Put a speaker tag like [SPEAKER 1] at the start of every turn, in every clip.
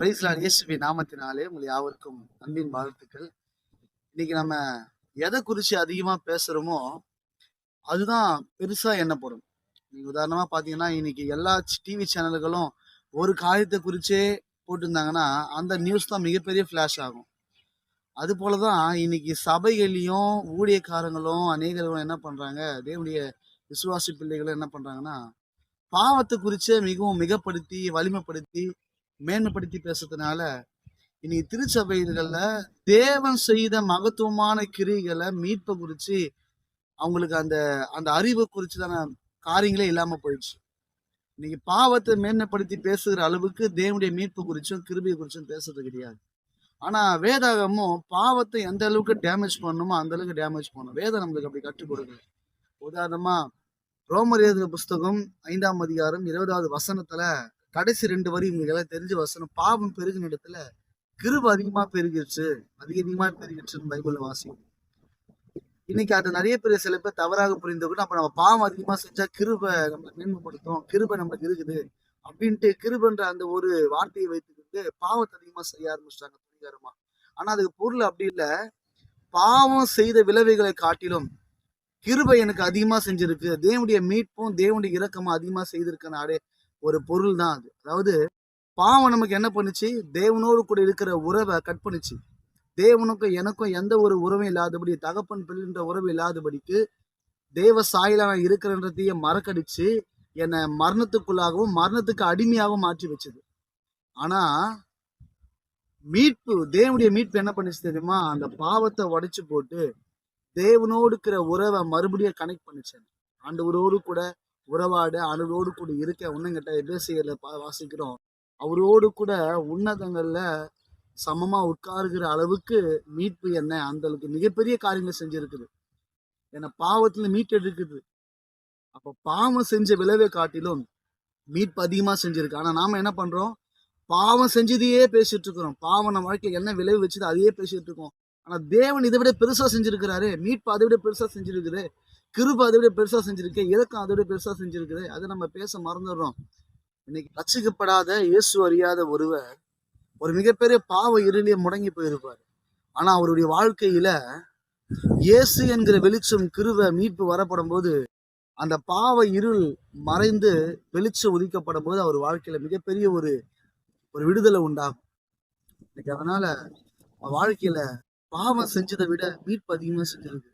[SPEAKER 1] பிரைஸ்லான் இயேசுவி நாமத்தினாலே உங்கள் யாவருக்கும் அன்பின் வாழ்த்துக்கள். இன்னைக்கு நம்ம எதை குறித்து அதிகமாக பேசுகிறோமோ அதுதான் பெருசாக எண்ணப்படும் நீங்கள் உதாரணமாக பார்த்தீங்கன்னா இன்னைக்கு எல்லா டிவி சேனல்களும் ஒரு காரியத்தை குறிச்சே போட்டிருந்தாங்கன்னா அந்த நியூஸ் தான் மிகப்பெரிய ஃப்ளாஷ் ஆகும். அது போல தான் இன்னைக்கு சபைகள்லையும் ஊழியக்காரங்களும் அநேகர்களும் என்ன பண்ணுறாங்க தேவனுடைய விசுவாசி பிள்ளைகளும் என்ன பண்ணுறாங்கன்னா பாவத்தை குறித்து மிகவும் மிகப்படுத்தி வலிமைப்படுத்தி மேன்மைப்படுத்தி பேசுறதுனால இனி திருச்சபைகள்ல தேவன் செய்த மகத்துவமான கிரிகளை மீட்பை குறித்து அவங்களுக்கு அந்த அந்த அறிவை குறிச்சுதான காரியங்களே இல்லாமல் போயிடுச்சு. இன்னைக்கு பாவத்தை மேன்மைப்படுத்தி பேசுகிற அளவுக்கு தேவனுடைய மீட்பு குறிச்சும் கிருபியை குறிச்சும் பேசுறது கிடையாது. ஆனா வேதாகமும் பாவத்தை எந்த அளவுக்கு டேமேஜ் பண்ணணுமோ அந்த அளவுக்கு டேமேஜ் பண்ணும். வேதம் நம்மளுக்கு அப்படி கற்றுக் கொடுக்கல உதாரணமா ரோமர் எழுதின புஸ்தகம் ஐந்தாம் அதிகாரம் இருபதாவது வசனத்துல கடைசி ரெண்டு வரி உங்களுக்கு தெரிஞ்ச வசனம் பாவம் பெருகின இடத்துல கிருப அதிகமா பெருகிடுச்சு அதிக அதிகமா பெருகிடுச்சுன்னு பைபிள் வாசிக்கும். இன்னைக்கு அது நிறைய பேர் சில பேர் தவறாக புரிந்து கூட அப்ப நம்ம பாவம் அதிகமா செஞ்சா கிருப நம்மளை மேன்மைப்படுத்தும் கிருப நம்மளுக்கு இருக்குது அப்படின்ட்டு கிருபன்ற அந்த ஒரு வார்த்தையை வைத்துக்கிட்டு பாவத்தை அதிகமா செய்ய ஆரம்பிச்சிட்டாங்க துணிகரமா ஆனா அதுக்கு பொருள் அப்படி இல்லை. பாவம் செய்த விளைவுகளை காட்டிலும் கிருபை எனக்கு அதிகமா செஞ்சிருக்கு. தேவனுடைய மீட்பும் தேவனுடைய இறக்கமும் அதிகமா செய்திருக்க நாடே. ஒரு பொருள் தான் அது. அதாவது பாவம் நமக்கு என்ன பண்ணுச்சு? தேவனோடு கூட இருக்கிற உறவை கட் பண்ணுச்சு. தேவனுக்கும் எனக்கும் எந்த ஒரு உறவும் இல்லாதபடி தகப்பன் பிள்ளைன்ற உறவு இல்லாதபடிக்கு தேவ சாயில நான் இருக்கிறன்றதையே மறக்கடிச்சு என்னை மரணத்துக்குள்ளாகவும் மரணத்துக்கு அடிமையாகவும் மாற்றி வச்சது. ஆனா மீட்பு தேவனுடைய மீட்பு என்ன பண்ணுச்சு தெரியுமா? அந்த பாவத்தை உடைச்சு போட்டு தேவனோடு இருக்கிற உறவை மறுபடியும் கனெக்ட் பண்ணிச்சேன் ஆண்டவரோடு கூட உறவாட அவரோடு கூட இருக்க உன்னங்கிட்ட எபேசியர்ல பா- வாசிக்கிறோம். அவரோடு கூட உன்னதங்களில் சமமாக உட்காருகிற அளவுக்கு மீட்பு என்ன? அந்த அளவுக்கு மிகப்பெரிய காரியங்களை செஞ்சிருக்குது. என்னை மீட் மீட்டெடுக்குது. அப்போ பாவம் செஞ்ச விளைவை காட்டிலும் மீட்பு அதிகமாக செஞ்சுருக்கு. ஆனால் நாம் என்ன பண்ணுறோம் பாவம் செஞ்சதையே பேசிட்டு இருக்கிறோம் பாவம் நம்ம வாழ்க்கையில் என்ன விளைவு வச்சுது அதையே பேசிட்டு இருக்கோம் ஆனால் தேவன் இதை விட பெருசாக செஞ்சுருக்கிறாரு. மீட்பு அதை விட பெருசாக செஞ்சுருக்குது. கிருப அதை விட பெருசா செஞ்சிருக்கு இறக்கம் அதை விட பெருசா செஞ்சிருக்குது. அதை நம்ம பேச மறந்துடுறோம். இன்னைக்கு ரசிக்கப்படாத இயேசு அறியாத ஒருவர் ஒரு மிகப்பெரிய பாவ இருளிலே முடங்கி போயிருப்பார். ஆனா அவருடைய வாழ்க்கையில இயேசு என்கிற வெளிச்சம் கிருவ மீட்பு வரப்படும் போது அந்த பாவ இருள் மறைந்து வெளிச்சம் உதிக்கப்படும் போது அவர் வாழ்க்கையில மிகப்பெரிய ஒரு ஒரு விடுதலை உண்டாகும். இன்னைக்கு அதனால வாழ்க்கையில் வாழ்க்கையில பாவம் செஞ்சதை விட மீட்பு அதிகமாக செஞ்சிருக்கு.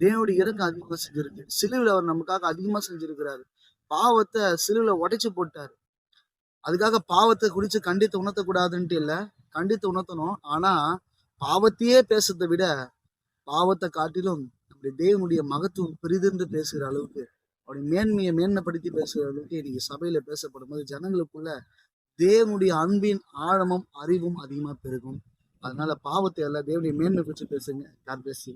[SPEAKER 1] தேவனுடைய இறக்கம் அதிகமாக செஞ்சிருக்கு. சிலுவில் அவர் நமக்காக அதிகமாக செஞ்சிருக்கிறாரு. பாவத்தை சிலுவில் உடைச்சு போட்டார். அதுக்காக பாவத்தை குறித்து கண்டித்து உணர்த்தக்கூடாதுன்ட்டு இல்லை. கண்டித்து உணர்த்தணும். ஆனால் பாவத்தையே பேசுறதை விட பாவத்தை காட்டிலும் நம்முடைய தேவனுடைய மகத்துவம் பெரிதென்று பேசுகிற அளவுக்கு அவருடைய மேன்மையை மேன்மைப்படுத்தி பேசுகிற அளவுக்கு இன்னைக்கு சபையில பேசப்படும் போது ஜனங்களுக்குள்ள தேவனுடைய அன்பின் ஆழமும் அறிவும் அதிகமாக பெருகும். அதனால பாவத்தை எல்லாம் தேவனுடைய மேன்மை குறித்து பேசுங்க. யார் பேசி.